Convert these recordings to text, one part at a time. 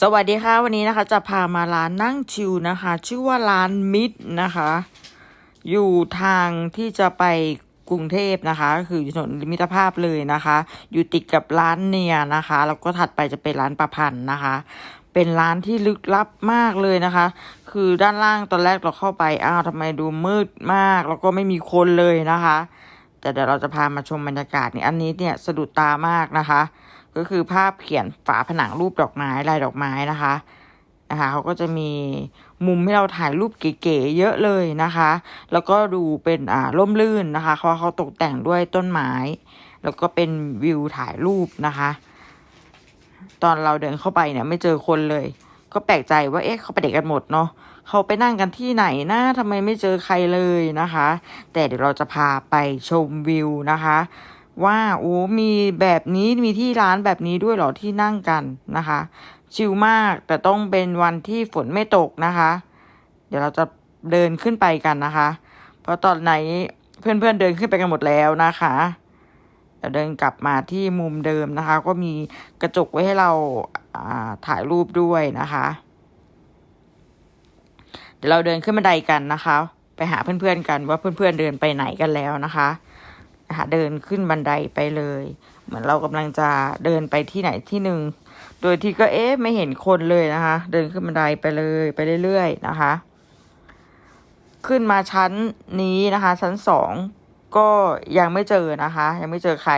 สวัสดีค่ะ วันนี้นะคะจะพามาร้านนั่งชิวนะคะ ชื่อว่าร้านมิตรนะคะ อยู่ทางที่จะไปกรุงเทพนะคะก็คือถนนมิตรภาพเลยนะคะ อยู่ติดกับร้านเนียนะคะ แล้วก็ถัดไปจะเป็นร้านประพันธ์นะคะ เป็นร้านที่ลึกลับมากเลยนะคะ คือด้านล่างตอนแรกเราเข้าไปอ้าวทำไมดูมืดมาก แล้วก็ไม่มีคนเลยนะคะ แต่เดี๋ยวเราจะพามาชมบรรยากาศนี่อันนี้เนี่ยสะดุดตามากนะคะ ก็คือภาพเขียนฝาผนังรูปดอกไม้ลายดอกไม้นะคะนะคะเขาก็จะมีมุมให้เราถ่ายรูปเก๋ๆเยอะเลยนะคะ แล้วก็ดูเป็นอ่าร่มรื่นนะคะเขาเขาตกแต่งด้วยต้นไม้ แล้วก็เป็นวิวถ่ายรูปนะคะ ตอนเราเดินเข้าไปเนี่ยไม่เจอคนเลย ก็แปลกใจว่าเอ๊ะเขาไปเด็กกันหมดเนาะเขาไปนั่งกันที่ไหนนะทำไมไม่เจอใครเลยนะคะ แต่เดี๋ยวเราจะพาไปชมวิวนะคะ ว่าโอ้มีแบบนี้มีที่ร้านแบบนี้ด้วยเหรอที่นั่งกันนะคะ ชิลมากแต่ต้องเป็นวันที่ฝนไม่ตกนะคะ เดี๋ยวเราจะเดินขึ้นไปกันนะคะ เพราะตอนไหนเพื่อนๆเดินขึ้นไปกันหมดแล้วนะคะเดินกลับมาที่มุมเดิมนะคะ ก็มีกระจกไว้ให้เราาถ่ายรูปด้วยนะคะ เดี๋ยวเราเดินขึ้นบันไดกันนะคะ ไปหาเพื่อนๆกันว่าเพื่อนๆเดินไปไหนกันแล้วนะคะ นะคะเดินขึ้นบันไดไปเลย เหมือนเรากำลังจะเดินไปที่ไหนที่หนึ่งโดยที่ก็เอ๊ะไม่เห็นคนเลยนะคะ เดินขึ้นบันไดไปเลยไปเรื่อยๆนะคะ ขึ้นมาชั้นนี้นะคะ ชั้นสองก็ยังไม่เจอนะคะ ยังไม่เจอใคร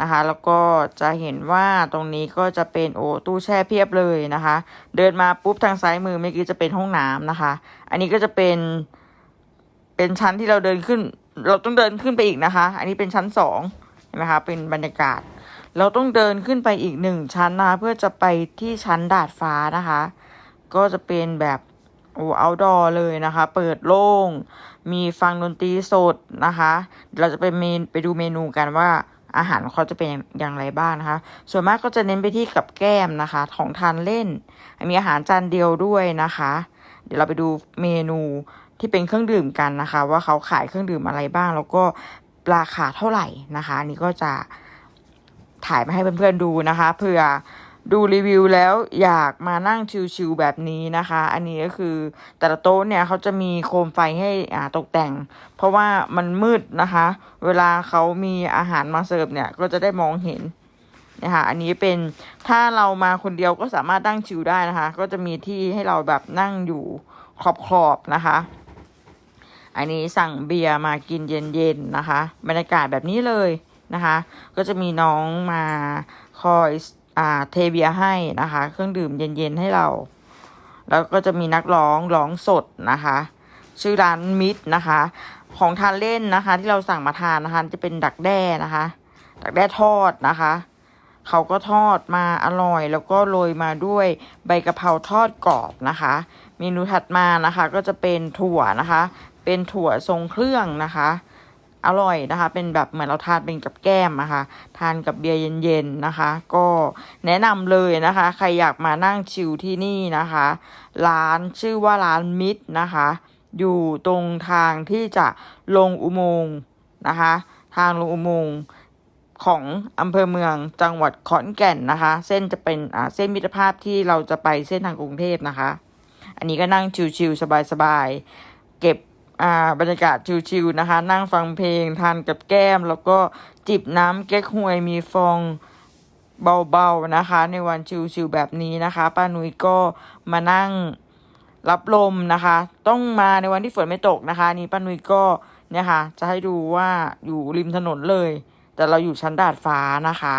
นะคะ แล้วก็จะเห็นว่าตรงนี้ก็จะเป็นโอ้ตู้แช่เพียบเลยนะคะ เดินมาปุ๊บทางซ้ายมือเมื่อกี้จะเป็นห้องน้ำนะคะ อันนี้ก็จะเป็นเป็นชั้นที่เราเดินขึ้น เราต้องเดินขึ้นไปอีกนะคะ อันนี้เป็นชั้นสองเห็นไหมคะ เป็นบรรยากาศ เราต้องเดินขึ้นไปอีกหนึ่งชั้นนะคะเพื่อจะไปที่ชั้นดาดฟ้านะคะ ก็จะเป็นแบบโอ้เอาดอเลยนะคะ เปิดโล่ง มีฟังดนตรีสดนะคะ เราจะไปเมนไปดูเมนูกันว่าอาหารเขาจะเป็นอย่างไรบ้างนะคะ ส่วนมากก็จะเน้นไปที่กับแก้มนะคะ ของทานเล่น มีอาหารจานเดียวด้วยนะคะ เดี๋ยวเราไปดูเมนู ที่เป็นเครื่องดื่มกันนะคะ ว่าเขาขายเครื่องดื่มอะไรบ้าง แล้วก็ราคาเท่าไหร่นะคะอันนี้ก็จะถ่ายมาให้เพื่อนๆดูนะคะเผื่อดูรีวิวแล้วอยากมานั่งชิลๆแบบนี้นะคะ อันนี้ก็คือแต่ละโต๊ะเนี่ยเขาจะมีโคมไฟให้อ่าตกแต่ง เพราะว่ามันมืดนะคะ เวลาเขามีอาหารมาเสิร์ฟเนี่ยก็จะได้มองเห็นนะคะอันนี้เป็นถ้าเรามาคนเดียวก็สามารถนั่งชิลได้นะคะ ก็จะมีที่ให้เราแบบนั่งอยู่ขอบๆนะคะ อันนี้สั่งเบียร์มากินเย็นๆนะคะ บรรยากาศแบบนี้เลยนะคะ ก็จะมีน้องมาคอยอ่าเทเบียร์ให้นะคะ เครื่องดื่มเย็นๆให้เรา แล้วก็จะมีนักร้องร้องสดนะคะ ชื่อร้านมิตรนะคะ ของทานเล่นนะคะ ที่เราสั่งมาทานนะคะจะเป็นดักแด้นะคะ ดักแด้ทอดนะคะเขาก็ทอดมาอร่อยแล้วก็โรยมาด้วยใบกะเพราทอดกรอบนะคะ เมนูถัดมานะคะก็จะเป็นถั่วนะคะ เป็นถั่วทรงเครื่องนะคะ อร่อยนะคะ เป็นแบบเหมือนเราทานเป็นกับแก้มนะคะทานกับเบียร์เย็นๆนะคะ ก็แนะนำเลยนะคะ ใครอยากมานั่งชิลที่นี่นะคะ ร้านชื่อว่าร้านมิตรนะคะ อยู่ตรงทางที่จะลงอุโมงค์นะคะ ทางลงอุโมงค์ของอำเภอเมืองจังหวัดขอนแก่นนะคะ เส้นจะเป็นเส้นมิตรภาพที่เราจะไปเส้นทางกรุงเทพนะคะ อันนี้ก็นั่งชิลๆสบายๆ เก็บ อ่าบรรยากาศชิลๆนะคะ นั่งฟังเพลงทานกับแก้ม แล้วก็จิบน้ำแก๊กฮวยมีฟองเบาๆนะคะ ในวันชิลๆแบบนี้นะคะป้านุ้ยก็มานั่งรับลมนะคะ ต้องมาในวันที่ฝนไม่ตกนะคะ นี่ป้านุ้ยก็เนี่ยค่ะ จะให้ดูว่าอยู่ริมถนนเลย แต่เราอยู่ชั้นดาดฟ้านะคะ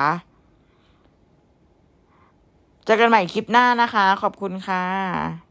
เจอกันใหม่คลิปหน้านะคะ ขอบคุณค่ะ